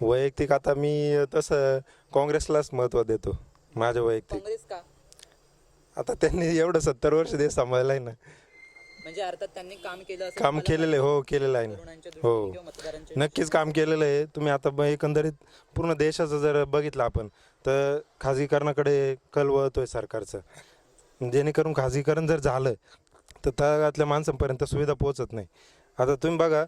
वैयक्तिक आता मी तसं काँग्रेसलाच महत्त्व देतो माझ्या वैयक्तिक. काँग्रेस का? आता त्यांनी एवढं सत्तर वर्ष देश सांभाळलाय ना. म्हणजे अर्थात त्यांनी काम केलं असं काम तुम्हाला केलेलं आहे? हो केलेलं आहे तरुणांच्या ना दृष्टीने हो किंवा मतदारांच्या नक्कीच काम केलेलं आहे. तुम्ही आता ब- एकंदरीत पूर्ण देशाचं जर बघितलं आपण तर खाजगीकरणाकडे कल वळतोय सरकारचं. जेणेकरून खाजगीकरण जर झालं तर तळागाळातल्या माणसांपर्यंत सुविधा पोहोचत नाही. आता तुम्ही बघा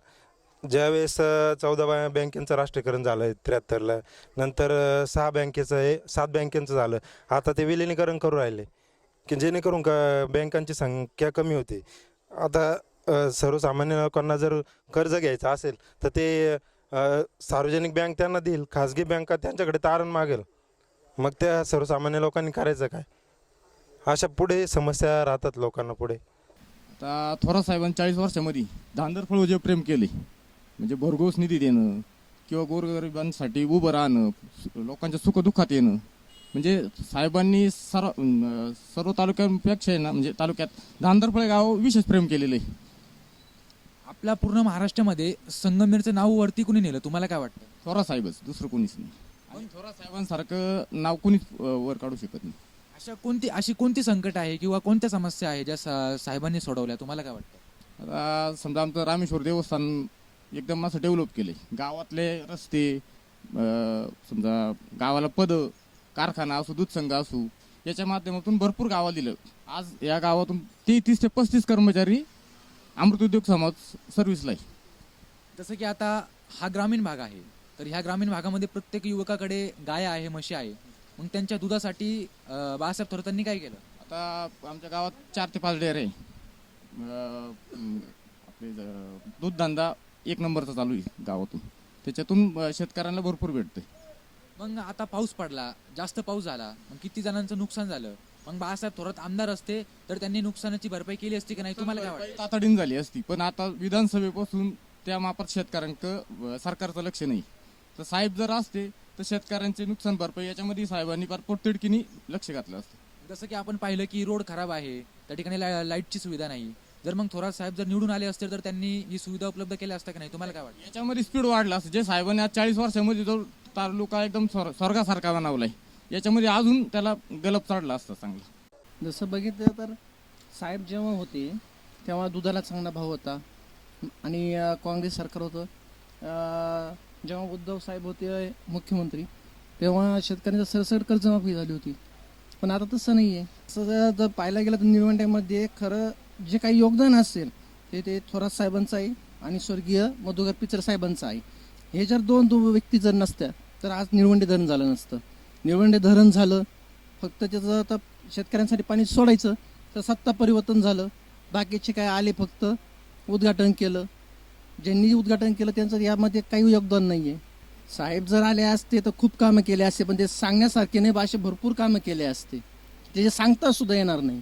ज्यावेळेस चौदा बा बँकेचं राष्ट्रीयकरण झालं आहे त्र्याहत्तरला नंतर सहा बँकेचं हे सात बँकेचं झालं. आता ते विलिनीकरण करू राहिले. की जेणेकरून का बँकांची संख्या कमी होते. आता सर्वसामान्य लोकांना जर कर्ज घ्यायचं असेल तर ते सार्वजनिक बँक त्यांना देईल खाजगी बँका त्यांच्याकडे तारण मागेल. मग त्या सर्वसामान्य लोकांनी करायचं काय? अशा पुढे समस्या राहतात लोकांना पुढे. आता थोरात साहेबांनी चाळीस वर्षामध्ये धांदर जे प्रेम केले. म्हणजे भरघोस निधी देणं किंवा गोरगरिबांसाठी उभं राहणं लोकांच्या सुखदुःखात येणं. म्हणजे साहेबांनी सर्व सर्व तालुक्यांपेक्षा आहे ना म्हणजे तालुक्यात धांदरफळे गाव विशेष प्रेम केलेलं आहे. आपल्या पूर्ण महाराष्ट्रामध्ये संगमेरचं नाव वरती कुणी नेलं? तुम्हाला काय वाटतं? थोरा साहेबच दुसरं कोणीच नाही. आणि थोरा साहेबांसारखं नाव कोणीच वर काढू शकत नाही. अशा कोणती अशी कोणती संकट आहे किंवा कोणत्या समस्या आहे ज्या सा- साहेबांनी सोडवल्या? तुम्हाला काय वाटतं? आता समजा आमचं रामेश्वर देवस्थान एकदम असं डेव्हलप केले गावातले रस्ते अं, समजा गावाला पद कारखाना असू दूध संघ असू याच्या माध्यमातून भरपूर गावाला दिलं. आज या गावातून तेहतीस ते पस्तीस कर्मचारी अमृत उद्योग समाज सर्व्हिसला आहे. जसं की आता हा ग्रामीण भाग आहे तर ह्या ग्रामीण भागामध्ये प्रत्येक युवकाकडे गाय आहे म्हशी आहे. मग त्यांच्या दुधासाठी अं, बाळासाहेब थोरातांनी काय केलं? आता आमच्या गावात चार ते पाच डेअर आहे. अं, आपले ज- दूधधंदा एक नंबरचा चालू आहे गावातून. त्याच्यातून अं, शेतकऱ्यांना भरपूर भेटते मग आता पाऊस पडला जास्त पाऊस झाला मग किती जणांचं नुकसान झालं? मग बाळासाहेब थोरात आमदार असते तर त्यांनी नुकसानाची भरपाई केली असती की नाही? तुम्हाला काय वाटतं? तातडीने झाली असती पण आता विधानसभेपासून त्या मापात शेतकऱ्यांक सरकारचं लक्ष नाही. तर साहेब जर असते तर शेतकऱ्यांचे नुकसान भरपाई याच्यामध्ये साहेबांनी फार पोटतिडकीने लक्ष घातलं असतं. जसं की आपण पाहिलं की रोड खराब आहे त्या ठिकाणी ला- लाईटची सुविधा नाही. जर मग थोरात साहेब जर निवडून आले असते तर त्यांनी ही सुविधा उपलब्ध केल्या असता की नाही? तुम्हाला काय वाटतं? याच्यामध्ये स्पीड वाढला असतं. जे साहेबांनी आज चाळीस वर्षामध्ये जो तालुका एकदम स्वर स्वर्गासारखा बनवलाय. याच्यामध्ये अजून त्याला गलप चढला असता चांगला. जसं बघितलं तर साहेब जेव्हा होते तेव्हा दुधाला चांगला भाव होता. आणि काँग्रेस सरकार होतं. अं, जेव्हा उद्धव साहेब होते मुख्यमंत्री तेव्हा शेतकऱ्यांचं सरसकट कर्जमाफी झाली होती. पण आता तसं नाही आहे तसं जर- पाहायला गेलं तर निवडणुकीमध्ये खरं जे काही योगदान असेल ते ते थोरात साहेबांचं आहे आणि स्वर्गीय मधुकर पिचर साहेबांचं आहे. हे जर दोन दो व्यक्ती जर नसत्या तर आज निळवंडे धरण झालं नसतं. निळवंडे धरण झालं फक्त त्याचं आता शेतकऱ्यांसाठी पाणी सोडायचं तर सत्ता परिवर्तन झालं. बाकीचे काय आले फक्त उद्घाटन केलं. ज्यांनी उद्घाटन केलं त्यांचं यामध्ये काही योगदान नाही आहे साहेब जर आले असते तर खूप कामं केले असते पण ते सांगण्यासारखे नाही बा असे भरपूर कामं केले असते. ते जे सांगता सुद्धा येणार नाही.